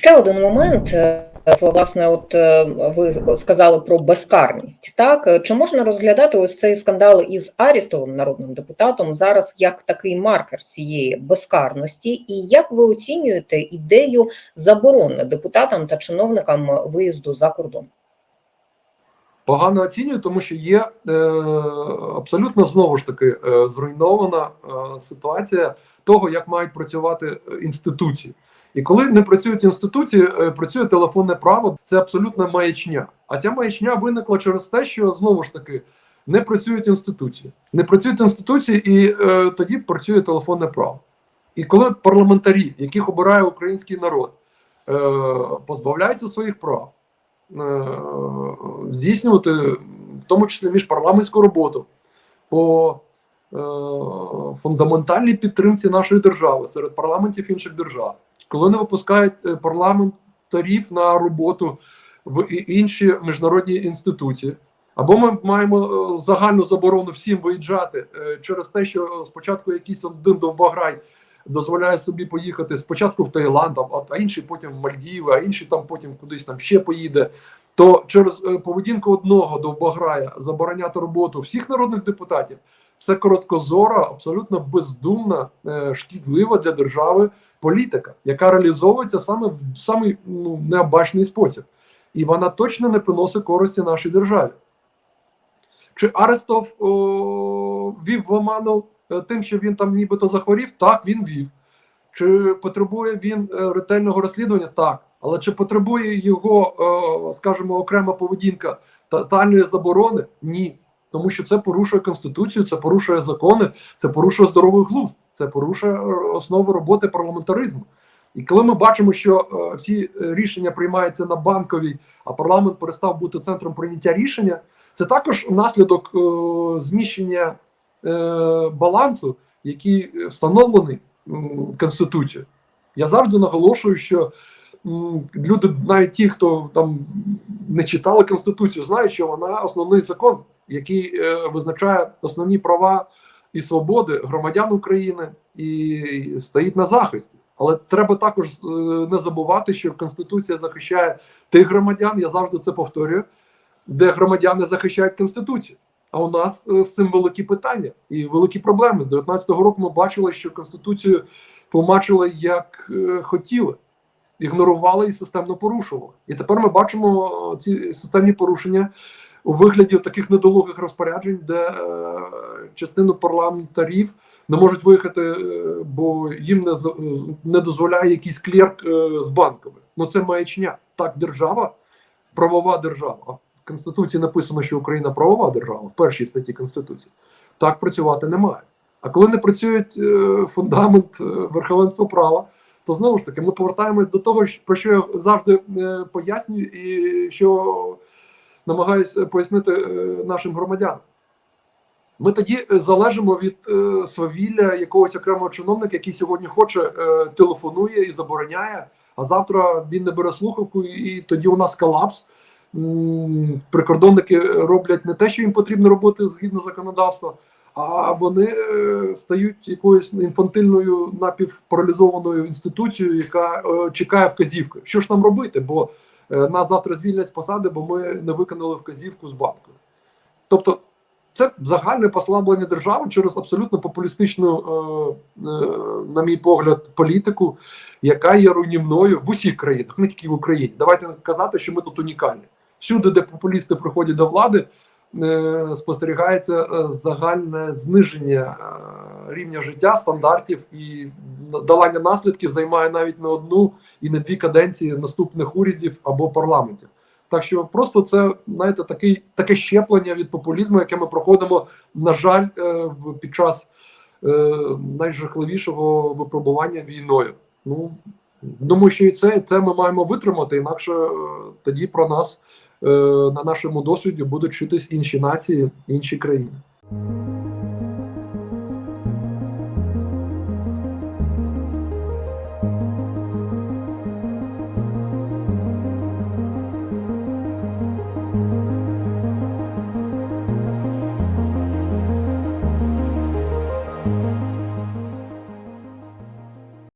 Ще один момент. е, Власне, от е, ви сказали про безкарність. Так Е, чи можна розглядати ось цей скандал із Арістовим народним депутатом зараз як такий маркер цієї безкарності? І як ви оцінюєте ідею заборони депутатам та чиновникам виїзду за кордон? Погано оцінюю, тому що є е, абсолютно знову ж таки е, зруйнована е, ситуація того, як мають працювати інституції. І коли не працюють інституції, е, працює телефонне право. Це абсолютна маячня. А ця маячня виникла через те, що знову ж таки не працюють інституції. Не працюють інституції, і е, тоді працює телефонне право. І коли парламентарі, яких обирає український народ, е, позбавляються своїх прав. Е, здійснювати, в тому числі міжпарламентську роботу по е, фундаментальній підтримці нашої держави серед парламентів інших держав, коли не випускають е, парламентарів на роботу в інші міжнародні інституції. Або ми маємо е, загальну заборону всім виїжджати е, через те, що спочатку якийсь один довбограй дозволяє собі поїхати спочатку в Таїланд, а, інший потім в Мальдіви, а інший там потім кудись там ще поїде. То через поведінку одного довбограя забороняти роботу всіх народних депутатів це короткозора, абсолютно бездумна, шкідлива для держави політика, яка реалізовується саме в самий ну, необачний спосіб, і вона точно не приносить користі нашій державі. Чи Арестов о, вів в оману е, тим, що він там нібито захворів? Так, він вів. Чи потребує він е, ретельного розслідування? Так. Але чи потребує його, е, скажімо, окрема поведінка тотальної заборони? Ні. Тому що це порушує конституцію, це порушує закони, це порушує здоровий глузд, це порушує е, основи роботи парламентаризму. І коли ми бачимо, що е, всі е, рішення приймаються на банковій, а парламент перестав бути центром прийняття рішення, це також наслідок зміщення балансу, який встановлений Конституцією. Я завжди наголошую, що люди, навіть ті, хто там не читали Конституцію, знають, що вона основний закон, який визначає основні права і свободи громадян України і стоїть на захисті. Але треба також е, не забувати, що Конституція захищає тих громадян, я завжди це повторюю, де громадяни захищають Конституцію. А у нас е, з цим великі питання і великі проблеми. З 19-го року ми бачили, що Конституцію тлумачили як е, хотіли, ігнорували і системно порушували. І тепер ми бачимо ці системні порушення у вигляді таких недолугих розпоряджень, де е, частину парламентарів не можуть виїхати, е, бо їм не, не дозволяє якийсь клерк е, з банками. Ну це маячня. Так, держава, правова держава. В Конституції написано, що Україна правова держава в першій статті Конституції. Так працювати немає. А коли не працюють е, фундамент е, верховенства права, то знову ж таки ми повертаємось до того, про що я завжди пояснюю, і що намагаюся пояснити е, нашим громадянам. Ми тоді е, залежимо від е, свавілля якогось окремого чиновника, який сьогодні хоче, е, телефонує і забороняє, а завтра він не бере слухавку, і, тоді у нас колапс. Прикордонники роблять не те, що їм потрібно робити згідно законодавства, а вони е, стають якоюсь інфантильною напівпаралізованою інституцією, яка е, чекає вказівки. Що ж нам робити? Бо е, нас завтра звільнять з посади, бо ми не виконали вказівку з банку. Тобто це загальне послаблення держави через абсолютно популістичну, е, е, на мій погляд, політику, яка є руйнівною в усіх країнах, не тільки в Україні. Давайте казати, що ми тут унікальні. Всюди, де популісти приходять до влади, е, спостерігається е, загальне зниження е, рівня життя, стандартів і долання наслідків займає навіть не одну і не дві каденції наступних урядів або парламентів. Так що просто це знаєте, такий таке щеплення від популізму, яке ми проходимо, на жаль, е, під час е, найжахливішого випробування війною. Ну думаю, що і це, це ми маємо витримати, інакше е, тоді про нас е, на нашому досвіді будуть вчитись інші нації, інші країни.